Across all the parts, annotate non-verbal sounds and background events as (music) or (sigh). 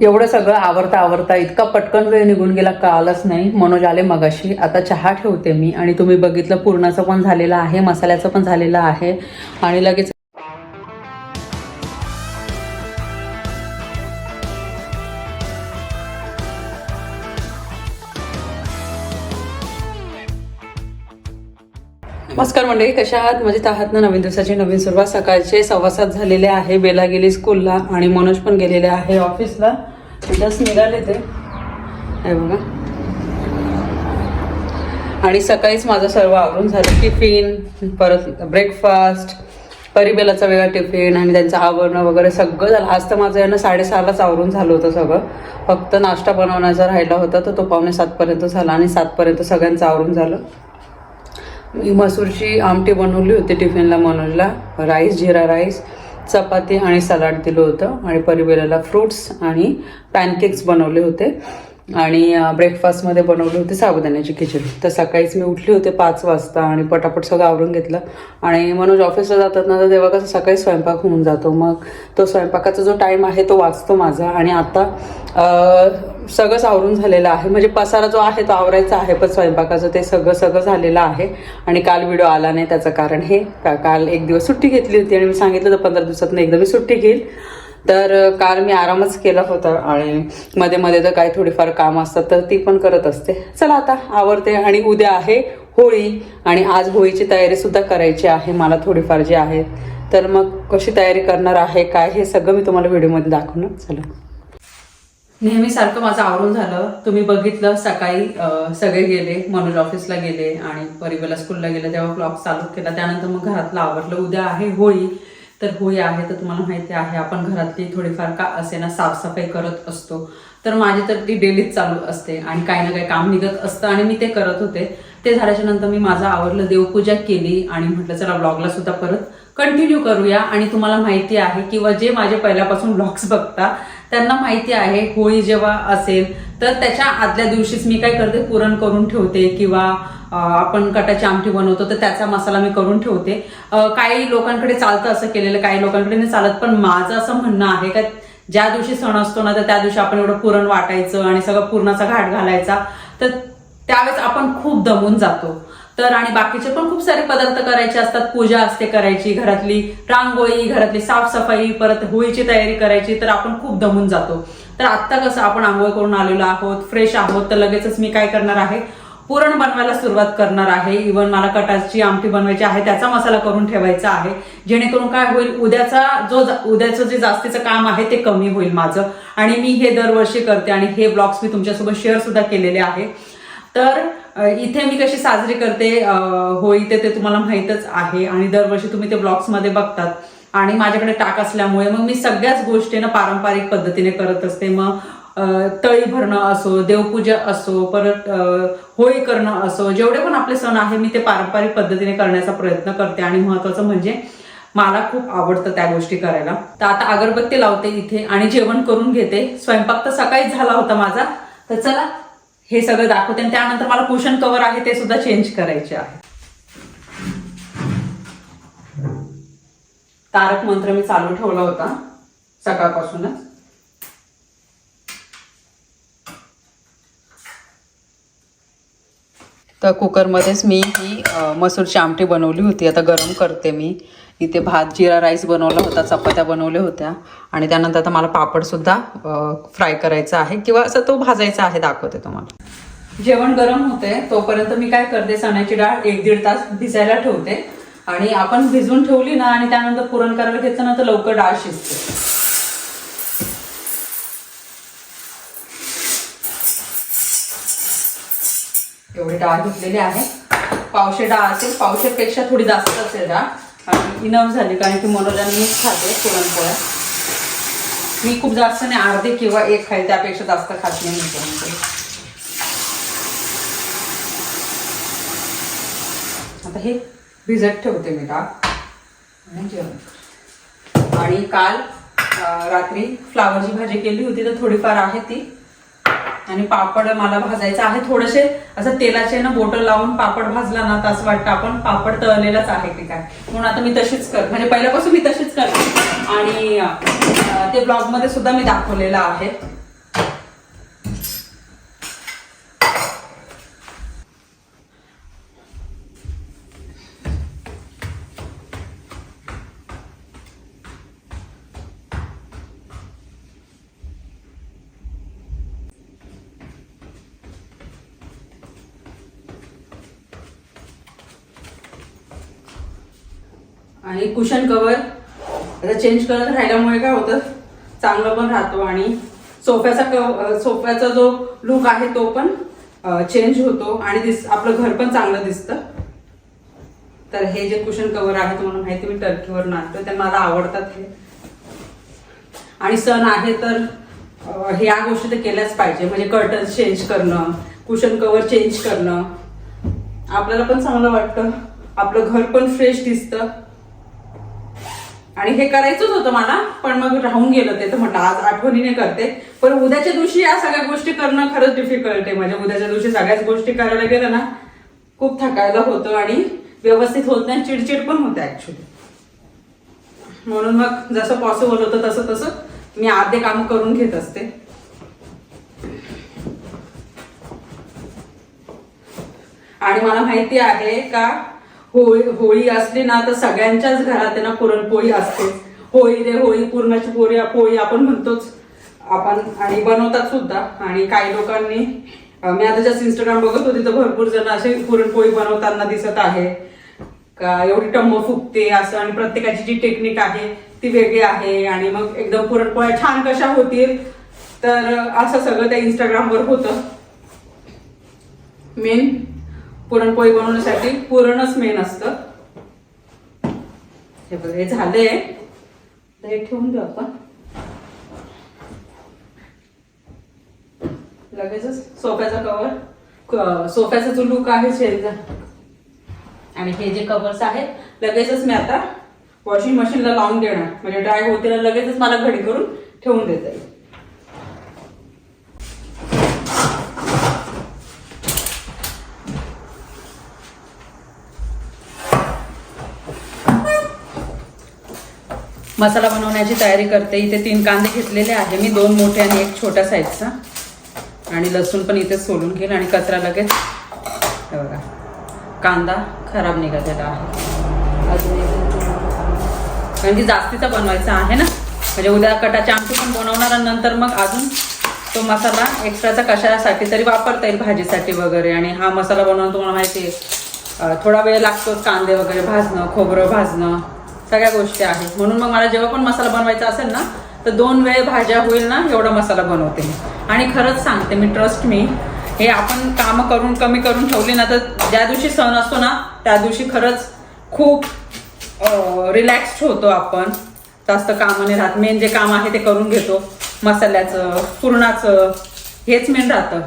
एवढं सगळं आवरता आवरता इतका पटकन वेळ निघून गेला कळालंच नाही. मनोज आले मगाशी. आता चहा ठेवते मी आणि तुम्ही बघितलं पूर्णाचं पण झालेलं आहे मसाल्याचं पण झालेलं आहे. आणि लगेच नमस्कार मंडळी कशा आहात? मजेत आहात ना? नवीन दिवसाची नवीन सुरुवात. सकाळचे सव्वा सात झालेले आहे. बेला गेली स्कूलला आणि मनोज पण गेलेले आहे ऑफिसला. जस्ट निघाले ते. आहे बघा. आणि सकाळीच माझं सर्व आवरून झालं. टिफिन परत ब्रेकफास्ट परिबेलाचा वेगळा टिफिन आणि त्यांचं आवरणं वगैरे सगळं झालं. आज तर माझं यानं साडेसहालाच आवरून झालं होतं सगळं. फक्त नाश्ता बनवण्याचा राहिला होता तर तो पावणे सातपर्यंत झाला आणि सातपर्यंत सगळ्यांचं आवरून झालं. मी मसूरची आमटी बनवली होती टिफिनला मनोजला. राईस जिरा राईस चपाती आणि सलाड दिलं होतं. आणि परिवेलाला फ्रूट्स आणि पॅनकेक्स बनवले होते. आणि ब्रेकफास्टमध्ये बनवली होती साबुदाण्याची खिचडी. तर सकाळीच मी उठली होते पाच वाजता आणि पटापट सगळं आवरून घेतलं. आणि मनोज ऑफिसला जातात ना तर तेव्हा कसं सकाळी स्वयंपाक होऊन जातो. मग तो स्वयंपाकाचा जो टाईम आहे तो वाचतो माझा. आणि आता सगळंच आवरून झालेलं आहे. म्हणजे पसारा जो आहे तो आवरायचा आहे पण स्वयंपाकाचं ते सगळं सगळं झालेलं आहे. आणि काल व्हिडिओ आला नाही त्याचं कारण हे. का- काल एक दिवस सुट्टी घेतली होती आणि मी सांगितलं तर पंधरा दिवसातून एकदा मी सुट्टी घेईल. तर काल मी आरामच केला होता आणि मध्ये मध्ये तर काही थोडीफार काम असतात तर ती पण करत असते. चला आता आवडते आणि उद्या आहे होळी आणि आज होळीची तयारी सुद्धा करायची आहे मला थोडीफार जी आहे. तर मग कशी तयारी करणार आहे काय हे सगळं मी तुम्हाला व्हिडिओमध्ये दाखवणार. चला. नेहमीसारखं माझं आवरून झालं. तुम्ही बघितलं सकाळी सगळे गेले मनोज ऑफिसला गेले आणि परिवेला स्कूलला गेले तेव्हा क्लॉक चालू केला. त्यानंतर मग घरातलं आवरलं. उद्या आहे होळी. तर होळी आहे तर तुम्हाला माहिती आहे आपण घरातली थोडीफार का असे ना साफसफाई करत असतो. तर माझी तर ती डेलीच चालू असते आणि काही ना काही काम निघत असतं आणि मी ते करत होते. ते झाल्याच्यानंतर मी माझं आवडलं देवपूजा केली आणि म्हटलं चला ब्लॉगला सुद्धा परत कंटिन्यू करूया. आणि तुम्हाला माहिती आहे किंवा जे माझे पहिल्यापासून ब्लॉग्स बघता त्यांना माहिती आहे होळी जेव्हा असेल तर त्याच्या आदल्या दिवशीच मी काय करते पुरण करून ठेवते किंवा आपण कटाची आमटी बनवतो तर त्याचा मसाला मी करून ठेवते. काही लोकांकडे चालतं असं केलेलं काही लोकांकडे नाही चालत पण माझं असं म्हणणं आहे का ज्या दिवशी सण असतो ना तर त्या दिवशी आपण एवढं पुरण वाटायचं आणि सगळं पुरणाचा घाट घालायचा तर त्यावेळेस आपण खूप दमून जातो. तर आणि बाकीचे पण खूप सारे पदार्थ करायचे असतात. पूजा असते करायची घरातली रांगोळी घरातली साफसफाई परत होळीची तयारी करायची तर आपण खूप दमून जातो. तर आत्ता कसं आपण आंघोळ करून आलेलो आहोत फ्रेश आहोत तर लगेचच मी काय करणार आहे? पुरण बनवायला सुरुवात करणार आहे. इवन मला कटाची आमटी बनवायची आहे त्याचा मसाला करून ठेवायचा आहे. जेणेकरून काय होईल उद्याचा जो उद्याचं जे जास्तीचं काम आहे ते कमी होईल माझं. आणि मी हे दरवर्षी करते आणि हे ब्लॉग्स मी तुमच्यासोबत शेअर सुद्धा केलेले आहे. तर इथे मी कशी साजरी करते होळी ते ते तुम्हाला माहीतच आहे. आणि दरवर्षी तुम्ही ते ब्लॉग्समध्ये बघतात. आणि माझ्याकडे टाक असल्यामुळे मग मी सगळ्याच गोष्टी ना पारंपरिक पद्धतीने करत असते. मग तळी भरणं असो देवपूजा असो परत होळी करणं असो जेवढे पण आपले सण आहे मी ते पारंपरिक पद्धतीने करण्याचा प्रयत्न करते. आणि महत्वाचं म्हणजे मला खूप आवडतं त्या गोष्टी करायला. तर आता अगरबत्ती लावते इथे आणि जेवण करून घेते. स्वयंपाक तर सकाळीच झाला होता माझा. तर चला हे सगळं दाखवते आणि त्यानंतर मला कुशन कव्हर आहे ते सुद्धा चेंज करायचे आहे. तारक मंत्र मी चालू ठेवला होता सकाळपासूनच. तर कुकरमध्येच मी ही मसूरची आमटी बनवली होती. आता गरम करते मी. इथे भात जिरा राईस बनवला होता चपात्या बनवल्या होत्या. आणि त्यानंतर आता मला पापडसुद्धा फ्राय करायचा आहे किंवा असं तो भाजायचा आहे दाखवते तुम्हाला. जेवण गरम होते तोपर्यंत मी काय करते चण्याची डाळ एक दीड तास भिजायला ठेवते. आणि आपण भिजवून ठेवली ना आणि त्यानंतर पुरण करायला घेतलं ना तर लवकर डाळ शिजते. एवढी डाळ घेतलेली आहे. पावशे डाळ असेल पावशेपेक्षा थोडी जास्त असेल डाळ. आणि इनफ झाली कारण की मनोला मीच खाते पुरणपोळ्या. मी खूप जास्त नाही अर्धे किंवा एक खाईल त्यापेक्षा जास्त खात नाही मी पुरणपोळी. आता हे भिजत ठेवते मी डाळ. आणि जेवण आणि काल रात्री फ्लावरची भाजी केली होती तर थोडीफार आहे ती. आणि पापड मला भाजायचं आहे थोडेसे. असं तेलाचे ना बोटं लावून पापड भाजला ना तर असं वाटतं आपण पापड तळलेलाच आहे की काय. म्हणून आता मी तशीच कर म्हणजे पहिल्यापासून मी तशीच करते. आणि ते ब्लॉगमध्ये सुद्धा मी दाखवलेलं आहे आणि कुशन कवर आता चेंज करत राहिल्यामुळे काय होतं? चांगलं पण राहतो आणि सोफ्याचा कव सोफ्याचा जो लुक आहे तो पण चेंज होतो आणि दिस आपलं घर पण चांगलं दिसतं. तर हे जे कुशन कवर आहे तुम्हाला माहिती मी टर्कीवर आणतो ते मला आवडतात हे. आणि सण आहे तर ह्या गोष्टी तर केल्याच पाहिजे म्हणजे कर्टन्स चेंज करणं कुशन कवर चेंज करणं. आपल्याला पण चांगलं वाटतं. आपलं घर पण फ्रेश दिसतं. आणि हे करायचंच होतं मला पण मग राहून गेलं ते तर म्हटलं आज आठवणीने करते. पण उद्याच्या दिवशी या सगळ्या गोष्टी करणं खरंच डिफिकल्ट आहे म्हणजे उद्याच्या दिवशी सगळ्याच गोष्टी करायला गेलं ना खूप थकायला होतं आणि व्यवस्थित होत नाही चिडचिड पण होते ऍक्च्युली म्हणून मग जसं पॉसिबल होतं तसं तसं मी आधे काम करून घेत असते. आणि मला माहिती आहे का होळी होळी असली ना तर सगळ्यांच्याच घरात आहे ना पुरणपोळी असते. होळी रे होळी पुरणाची पोळी पोळी आपण म्हणतोच. आपण आणि बनवतात सुद्धा. आणि काही लोकांनी मी आता जस्ट इंस्टाग्राम बघत होती तर भरपूर जण असे पुरणपोळी बनवताना दिसत आहे. का एवढी टंब फुगते असं आणि प्रत्येकाची जी टेक्निक आहे ती वेगळी आहे. आणि मग एकदम पुरणपोळ्या छान कशा होतील तर असं सगळं त्या इंस्टाग्रामवर होतं. मेन पुरणपोळी बनवण्यासाठी पुरणच मेन असतं. हे बघ हे झाले तर हे ठेवून देऊ आपण. लगेचच सोफ्याचा कवर सोफ्याचा जो लुक आहे शेरीचा. आणि हे जे कवर्स आहेत लगेचच मी आता वॉशिंग मशीनला लावून देणार. म्हणजे ड्राय होते लगेचच मला घडी करून ठेवून देता. येईल मसाला बनवण्याची तयारी करते. इथे तीन कांदे घेतलेले आहे. मी दोन मोठे आणि एक छोट्या साईजचा आणि लसूण पण इथे सोलून घेईल आणि कचरा लगेच हे बघा. कांदा खराब निघालेला आहे. अजून कारण की जास्तीचा बनवायचा आहे ना? म्हणजे उद्या कटाची आमटी पण बनवणार आणि नंतर मग अजून तो मसाला एक्स्ट्राचा कशासाठी तरी वापरता येईल भाजीसाठी वगैरे. आणि हा मसाला बनवून तुम्हाला माहिती आहे. थोडा वेळ लागतोच कांदे वगैरे भाजणं खोबरं भाजणं. सगळ्या गोष्टी आहेत. म्हणून मग मला जेव्हा पण मसाला बनवायचा असेल ना तर दोन वेळ भाज्या होईल ना एवढा मसाला बनवते मी. आणि खरंच सांगते मी ट्रस्ट मी हे आपण कामं करून कमी करून ठेवली ना तर ज्या दिवशी सण असतो ना त्या दिवशी खरंच खूप रिलॅक्स्ड होतो आपण. जास्त कामं नाही राहत. मेन जे काम आहे ते करून घेतो. मसाल्याचं पुरणाचं हेच मेन राहतं.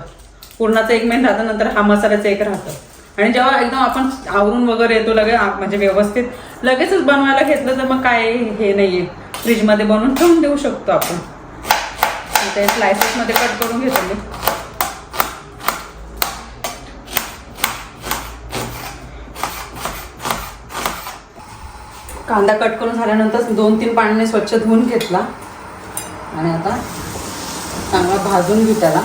पुरणाचं एक मेन राहतं नंतर हा मसाल्याचं एक राहतं. आणि जेव्हा एकदम आपण आवरून वगैरे येतो लगेच म्हणजे व्यवस्थित लगेचच बनवायला घेतलं तर मग काय हे नाहीये. फ्रीजमध्ये बनवून ठेवून देऊ शकतो आपण. ते स्लायसेसमध्ये कट करून घेतो मी. कांदा कट करून झाल्यानंतर दोन तीन पाण्याने स्वच्छ धुवून घेतला. आणि आता चांगला भाजून घेऊ त्याला.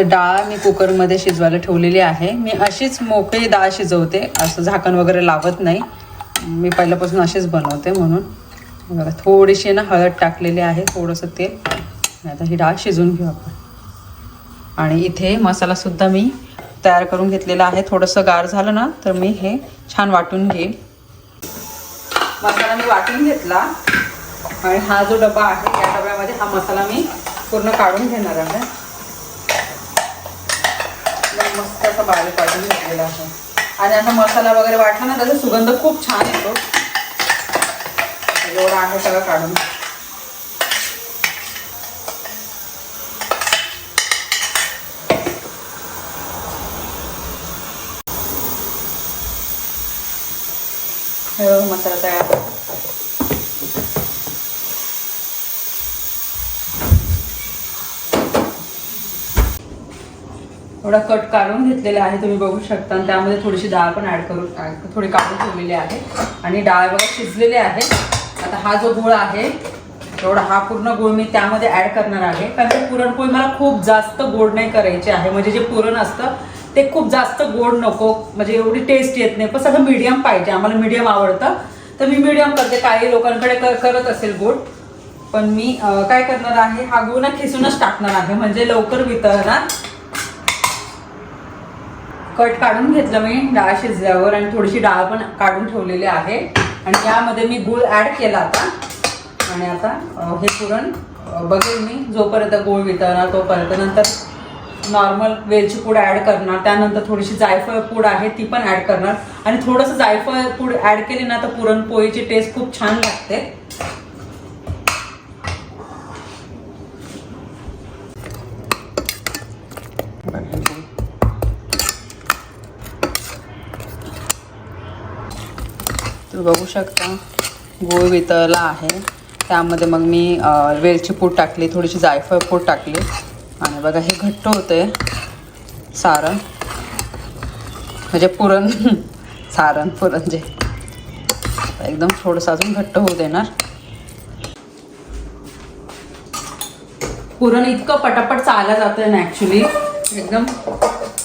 तर डाळ मी कुकरमध्ये शिजवायला ठेवलेली आहे. मी अशीच मोकळी डाळ शिजवते. असं झाकण वगैरे लावत नाही. मी पहिल्यापासून अशीच बनवते म्हणून. बघा थोडीशी ना हळद टाकलेली आहे थोडंसं तेल. आता ही डाळ शिजवून घेऊ आपण. आणि इथे मसालासुद्धा मी तयार करून घेतलेला आहे. थोडंसं गार झालं ना तर मी हे छान वाटून घेईन मसाला मी वाटून घेतला. आणि हा जो डबा आहे या डब्यामध्ये हा मसाला मी पूर्ण काढून घेणार आहे एकदम मस्त असा बारीक वाटून घेतलेला आहे. आणि असा मसाला वगैरे वाटला ना त्याचा सुगंध खूप छान येतो. एवढा आहे सगळं काढून. मसाला तयार. थोडा कट काढून घेतलेला आहे तुम्ही बघू शकता. आणि त्यामध्ये थोडीशी डाळ पण ॲड करून थोडी काढून ठेवलेली आहे. आणि डाळ बघा शिजलेली आहे आता हा जो गुळ आहे तेवढा हा पूर्ण गुळ मी त्यामध्ये ॲड करणार आहे. कारण पुरणपोळी मला खूप जास्त गोड नाही करायची आहे. म्हणजे जे पुरण असतं ते खूप जास्त गोड नको. म्हणजे एवढी टेस्ट येत नाही. पण सगळं मीडियम पाहिजे. आम्हाला मीडियम आवडतं. तर मी मीडियम करते. काही लोकांकडे कर करत असेल गोड. पण मी काय करणार आहे? हा गुळ ना खिसूनच टाकणार आहे. म्हणजे लवकर वितळणार. कट काढून घेतलं मी डाळ शिजल्यावर आणि थोडीशी डाळ पण काढून ठेवलेली आहे. आणि यामध्ये मी गूळ ऍड केला आता. आणि आता हे पुरण बघेल मी जोपर्यंत गूळ वितळणार तोपर्यंत. नंतर नॉर्मल वेलची पूड ॲड करणार त्यानंतर थोडीशी जायफळ पूड आहे ती पण ऍड करणार. आणि थोडंसं जायफळ पूड ऍड केली ना तर पुरणपोळीची टेस्ट खूप छान लागते. तुम्ही बघू शकता गूळ वितळला आहे. त्यामध्ये मग मी वेलची पूड टाकली थोडीशी जायफळ पूड टाकली. आणि बघा हे घट्ट होते सारण. म्हणजे पुरण (laughs) सारण पुरण जे एकदम थोडंसं अजून घट्ट होऊ देणार. पुरण इतकं पटापट चाललं जातं ना ॲक्च्युली एकदम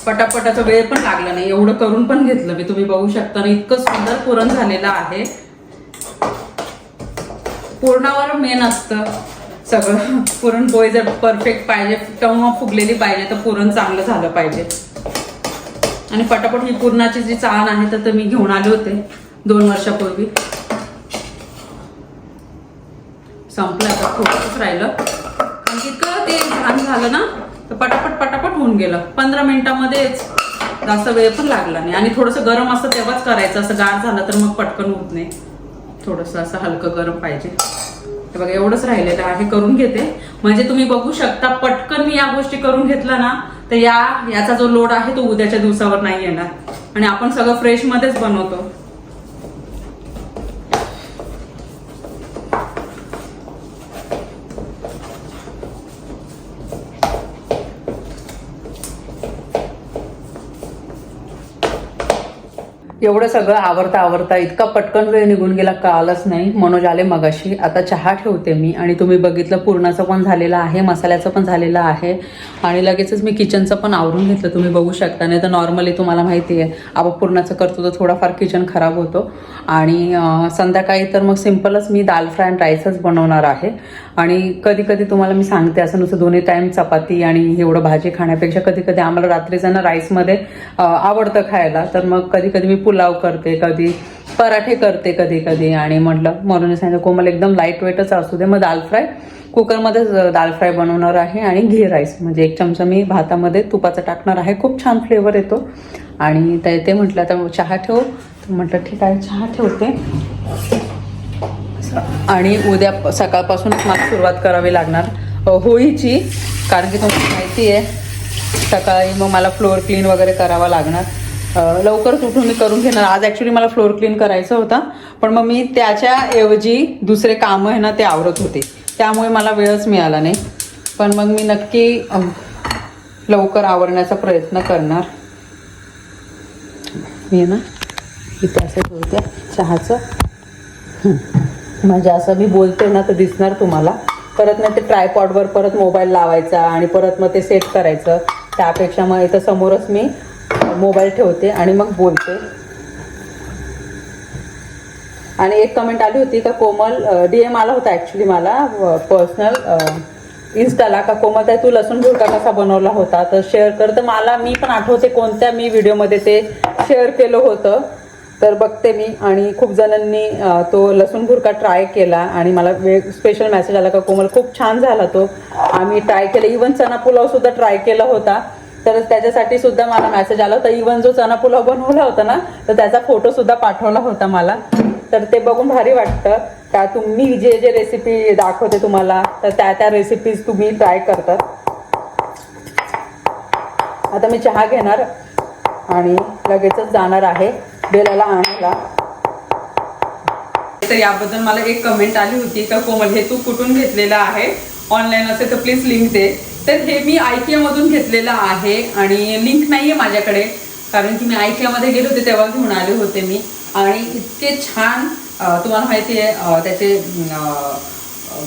पटापटाचा वेळ पण लागला नाही. एवढं करून पण घेतलं मी. तुम्ही बघू शकता ना इतकं सुंदर पुरण झालेलं आहे. पूर्णावर मेन असतं सगळं. पुरणपोळी जर परफेक्ट पाहिजे किंवा फुगलेली पाहिजे तर पुरण चांगलं झालं पाहिजे. आणि पटापट ही पुरणाची जी चाण आहे तर ते मी घेऊन आले होते दोन वर्षापूर्वी. संपलं आता खूपच राहिलं. आणि इतकं ते छान झालं ना तर पटापट पटापट होऊन गेलं. पंधरा मिनिटामध्येच जास्त वेळ पण लागला नाही. आणि थोडंसं गरम असतं तेव्हाच करायचं. असं गार झालं तर मग पटकन होत नाही. थोडंसं असं हलकं गरम पाहिजे. तर बघा एवढंच राहिलेलं आहे. करून घेते. म्हणजे तुम्ही बघू शकता पटकन मी या गोष्टी करून घेतल्या ना तर या याचा जो लोड आहे तो उद्याच्या दिवसावर नाही येणार. आणि आपण सगळं फ्रेश मध्येच बनवतो. एवढं सगळं आवरता आवरता इतका पटकन वेळ निघून गेला कळालंच नाही. मनोज आले मगाशी. आता चहा ठेवते मी आणि तुम्ही बघितलं पूर्णाचं पण झालेलं आहे मसाल्याचं पण झालेलं आहे. आणि लगेचच मी किचनचं पण आवरून घेतलं. तुम्ही बघू शकता. नाही तर नॉर्मली तुम्हाला माहिती आहे आपण पूर्णाचं करतो तर थोडाफार किचन खराब होतो. आणि संध्याकाळी तर मग सिम्पलच मी दाल फ्राय अँड राईसच बनवणार आहे. आणि कधी कधी तुम्हाला मी सांगते असं नुसतं दोन्ही टाईम चपाती आणि एवढं भाजी खाण्यापेक्षा कधी कधी आम्हाला रात्रीचं राईसमध्ये आवडतं खायला. तर मग कधी कधी मी पुल पुलाव करते कधी पराठे करते कधी कधी. आणि म्हटलं म्हणून सांगितलं कोमल एकदम लाइट वेटच असू दे. मग दाल फ्राय कुकरमध्येच दाल फ्राय बनवणार आहे आणि घी राईस म्हणजे एक चमचा मी भातामध्ये तुपाचा टाकणार आहे. खूप छान फ्लेवर येतो. आणि ते ते म्हटलं आता चहा ठेव? म्हटलं ठीक आहे चहा ठेवते. आणि उद्या सकाळपासूनच मला सुरुवात करावी लागणार. होळीची कारण की तुम्हाला माहिती आहे सकाळी मग मला फ्लोअर क्लीन वगैरे करावा लागणार. लवकरच उठून मी करून घेणार. आज ॲक्च्युली मला फ्लोअर क्लीन करायचं होता. पण मग मी त्याच्या ऐवजी दुसरे कामं आहे ना ते आवरत होते. त्यामुळे मला वेळच मिळाला नाही. पण मग मी नक्की लवकर आवरण्याचा प्रयत्न करणार. मी ना इथे असं ठेवते चहाचं. म्हणजे असं मी बोलते ना तर दिसणार तुम्हाला. परत ना ते ट्रायपॉडवर परत मोबाईल लावायचा आणि परत मग ते सेट करायचं. त्यापेक्षा मग इथं समोरच मी मोबाईल ठेवते आणि मग बोलते. आणि एक कमेंट आली होती का कोमल डी एम आला होता ॲक्च्युली मला पर्सनल इन्स्टाला का कोमल तू लसूण भुरका कसा बनवला होता? तर शेअर कर. तर मला मी पण आठवते कोणत्या मी व्हिडिओमध्ये ते शेअर केलं होतं. तर बघते मी. आणि खूप जणांनी तो लसूण भुरका ट्राय केला. आणि मला वेग स्पेशल मेसेज आला का कोमल खूप छान झाला तो. आम्ही ट्राय केला. इवन चना पुलावसुद्धा ट्राय केला होता. तर त्याच्यासाठी सुद्धा मला मेसेज आला होता. इवन जो चना पुलाव बनवला होता ना तर त्याचा फोटो सुद्धा पाठवला होता मला. तर ते बघून भारी वाटतं. का तुम्ही जे जे रेसिपी दाखवते तुम्हाला तर त्या त्या रेसिपीज तुम्ही ट्राय करतात आता मी चहा घेणार आणि लगेचच जाणार आहे बेलाला आणायला. तर याबद्दल मला एक कमेंट आली होती का कोमल हे तू कुठून घेतलेलं आहे? ऑनलाईन असेल तर प्लीज लिंक दे. तर हे मी आयकियामधून मधून घेतलेलं आहे आणि लिंक नाही आहे माझ्याकडे. कारण की मी आयकियामध्ये मध्ये गेले होते तेव्हा घेऊन आले होते मी. आणि इतके छान तुम्हाला माहिती आहे त्याचे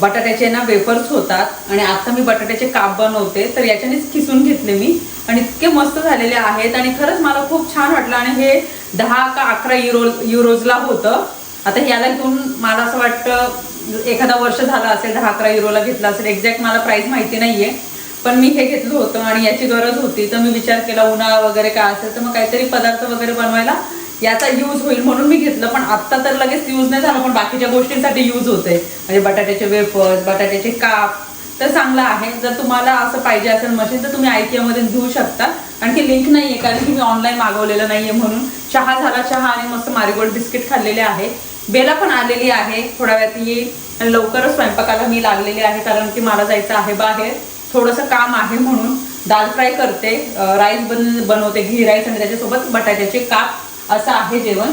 बटाट्याचे ना वेफर्स होतात. आणि आता मी बटाट्याचे काप बनवते तर याच्यानेच खिसून घेतले मी. आणि इतके मस्त झालेले आहेत. आणि खरंच मला खूप छान वाटलं. आणि हे दहा का अकरा युरो युरोजला होतं. आता याला घेऊन मला असं वाटतं एखादा वर्ष झाला असेल दहा अकरा युरोला घेतला असेल एक्झॅक्ट मला प्राईस माहिती नाहीये. पण मी हे घेतलं होतं आणि याची गरज होती. तर मी विचार केला उन्हाळा वगैरे काय असेल तर मग काहीतरी पदार्थ वगैरे बनवायला याचा यूज होईल म्हणून मी घेतलं. पण आत्ता तर लगेच यूज नाही झालं पण बाकीच्या गोष्टींसाठी यूज होते म्हणजे बटाट्याचे वेफर्स बटाट्याचे काप तर चांगलं आहे. जर तुम्हाला असं पाहिजे असेल मशीन तर तुम्ही आयकियामध्ये मध्ये घेऊ शकता. आणखी लिंक नाही आहे कारण की मी ऑनलाईन मागवलेलं नाही आहे म्हणून. चहा झाला चहा आणि मस्त मारिगोल्ड बिस्किट खाल्लेले आहे. बेला पण आलेली आहे. थोड्या वेळात येईल. आणि लवकरच स्वयंपाकाला मी लागलेली आहे कारण की मला जायचं आहे बाहेर. थोडंसं काम आहे म्हणून दाल फ्राय करते राईस बन बनवते घी राईस आणि त्याच्यासोबत बटाट्याचे काप असं आहे जेवण.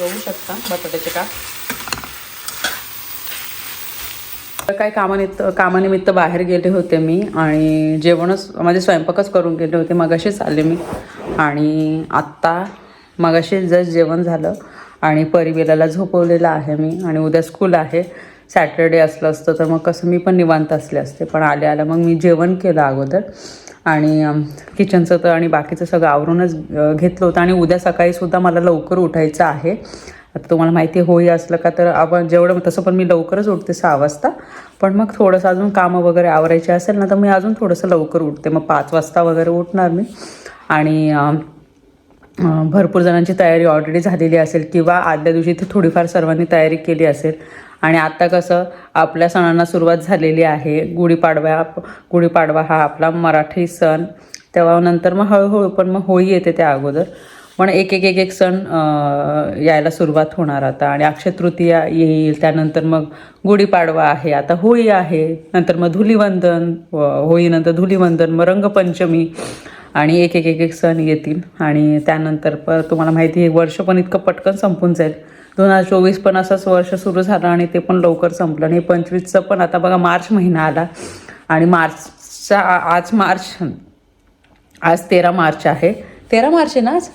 बघू शकता बटाट्याचे काप. काय कामानिमित्त कामानिमित्त बाहेर गेले होते मी आणि जेवणच माझे स्वयंपाकच करून गेले होते मगाशीच आले मी. आणि आत्ता मगाशी जस्ट जेवण झालं आणि परिवेलाला झोपवलेलं आहे मी आणि उद्या स्कूल आहे. सॅटर्डे असलं असतं तर मग कसं मी पण निवांत असले असते. पण आल्या आल्या मग मी जेवण केलं अगोदर. आणि किचनचं तर आणि बाकीचं सगळं आवरूनच घेतलं होतं. आणि उद्या सकाळीसुद्धा मला लवकर उठायचं आहे. आता तुम्हाला माहिती आहे असलं का तर आपण जेवढं तसं पण मी लवकरच उठते सहा वाजता. पण मग थोडंसं अजून कामं वगैरे आवरायची असेल ना तर मी अजून थोडंसं लवकर उठते. मग पाच वाजता वगैरे उठणार मी. आणि भरपूर जणांची तयारी ऑलरेडी झालेली असेल किंवा आदल्या दिवशी ते थोडीफार सर्वांनी तयारी केली असेल. आणि आता कसं आपल्या सणांना सुरुवात झालेली आहे. गुढीपाडव्या गुढीपाडवा हा आपला मराठी सण. तेव्हा नंतर मग हळूहळू पण मग होळी येते त्या अगोदर. पण एक एक एक एक सण यायला सुरुवात होणार आता. आणि अक्षय तृतीया येईल त्यानंतर मग गुढीपाडवा आहे. आता होळी आहे नंतर मग धुलीवंदन होळीनंतर धुलीवंदन मग रंगपंचमी आणि एक एक एक एक सण येतील. आणि त्यानंतर पर तुम्हाला माहिती आहे वर्ष पण इतकं पटकन संपून जाईल. दोन हजार चोवीस पण असंच वर्ष सुरू झालं आणि ते पण लवकर संपलं. आणि पंचवीसचं पण आता बघा मार्च महिना आला. आणि मार्चचा आज मार्च आज तेरा मार्च आहे. तेरा मार्च आहे ना आज?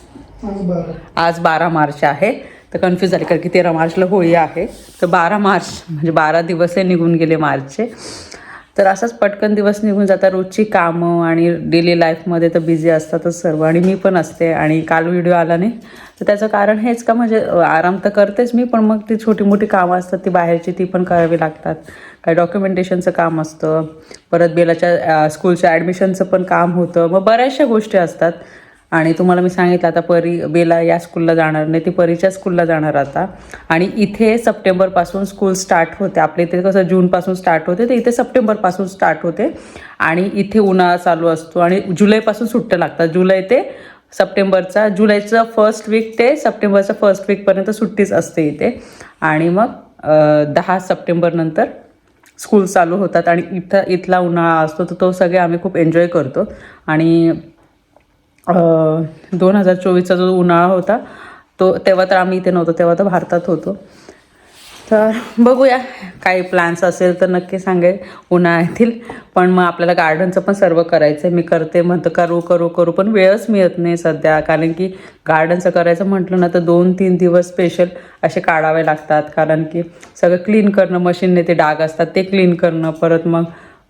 आज बारा. मार्च आहे. तर कन्फ्यूज झाले कारण की तेरा मार्चला होळी आहे. तर बारा मार्च म्हणजे बारा दिवसही निघून गेले मार्चचे. तर असाच पटकन दिवस निघून जातात. रोजची कामं आणि डेली लाईफमध्ये तर बिझी असतातच सर्व. आणि मी पण असते आणि काल व्हिडिओ आला नाही. तर त्याचं कारण हेच का म्हणजे आराम तर करतेच मी पण मग ती छोटी मोठी कामं असतात ती बाहेरची ती पण करावी लागतात. काही डॉक्युमेंटेशनचं काम असतं. परत बेलाच्या स्कूलच्या ॲडमिशनचं पण काम होतं. मग बऱ्याचशा गोष्टी असतात. आणि तुम्हाला मी सांगितलं आता परी बेला या स्कूलला जाणार नाही ती परीच्या स्कूलला जाणार आता. आणि इथे सप्टेंबरपासून स्कूल स्टार्ट होते. आपल्या इथे कसं जूनपासून स्टार्ट होते तर इथे सप्टेंबरपासून स्टार्ट होते. आणि इथे उन्हाळा चालू असतो आणि जुलैपासून सुट्ट्या लागतात. जुलै ते सप्टेंबरचा जुलैचं फर्स्ट वीक ते सप्टेंबरचा फर्स्ट वीकपर्यंत सुट्टीच असते इथे. आणि मग दहा सप्टेंबरनंतर स्कूल चालू होतात. आणि इथं इथला उन्हाळा असतो तर तो सगळे आम्ही खूप एन्जॉय करतो. आणि दोन हजार चोवीसचा जो उन्हाळा होता तो तेव्हा तर आम्ही इथे नव्हतो तेव्हा तर भारतात होतो. तर बघूया काही प्लॅन्स असेल तर नक्की सांगेल उन्हाळ्यातील. पण मग आपल्याला गार्डनचं पण सर्व करायचं आहे मी करते म्हणतं करू करू करू पण वेळच मिळत नाही सध्या. कारण की गार्डनचं करायचं म्हटलं ना तर दोन तीन दिवस स्पेशल असे काढावे लागतात. कारण की सगळं क्लीन करणं मशीनने ते डाग असतात ते क्लीन करणं परत मग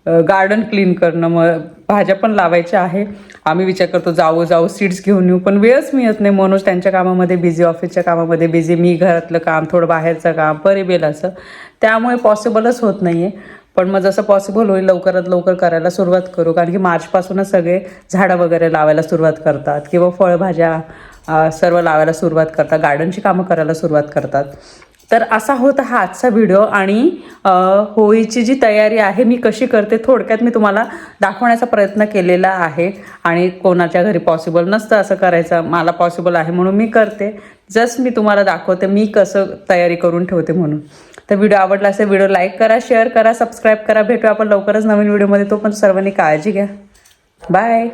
गार्डन क्लीन करणं मग भाज्या पण लावायच्या आहे. आम्ही विचार करतो जाऊ जाऊ सीड्स घेऊन येऊ. पण वेळच मिळत नाही. मनोज त्यांच्या कामामध्ये बिझी ऑफिसच्या कामामध्ये बिझी मी घरातलं काम थोडं बाहेरचं काम परिबेलाचं. त्यामुळे पॉसिबलच होत नाही आहे पण मग जसं पॉसिबल होईल लवकरात लवकर करायला सुरुवात करू. कारण की मार्चपासूनच सगळे झाडं वगैरे लावायला सुरुवात करतात. किंवा फळभाज्या सर्व लावायला सुरुवात करतात. गार्डनची कामं करायला सुरुवात करतात. तर असा होता हा आजचा व्हिडिओ आणि होळीची जी तयारी आहे मी कशी करते थोडक्यात मी तुम्हाला दाखवण्याचा प्रयत्न केलेला आहे. आणि कोणाच्या घरी पॉसिबल नसतं असं करायचं मला पॉसिबल आहे म्हणून मी करते. जस्ट मी तुम्हाला दाखवते मी कसं तयारी करून ठेवते म्हणून. तर व्हिडिओ आवडला असेल व्हिडिओ लाईक करा शेअर करा सबस्क्राईब करा. भेटू आपण लवकरच नवीन व्हिडिओमध्ये तो पण सर्वांनी काळजी घ्या. बाय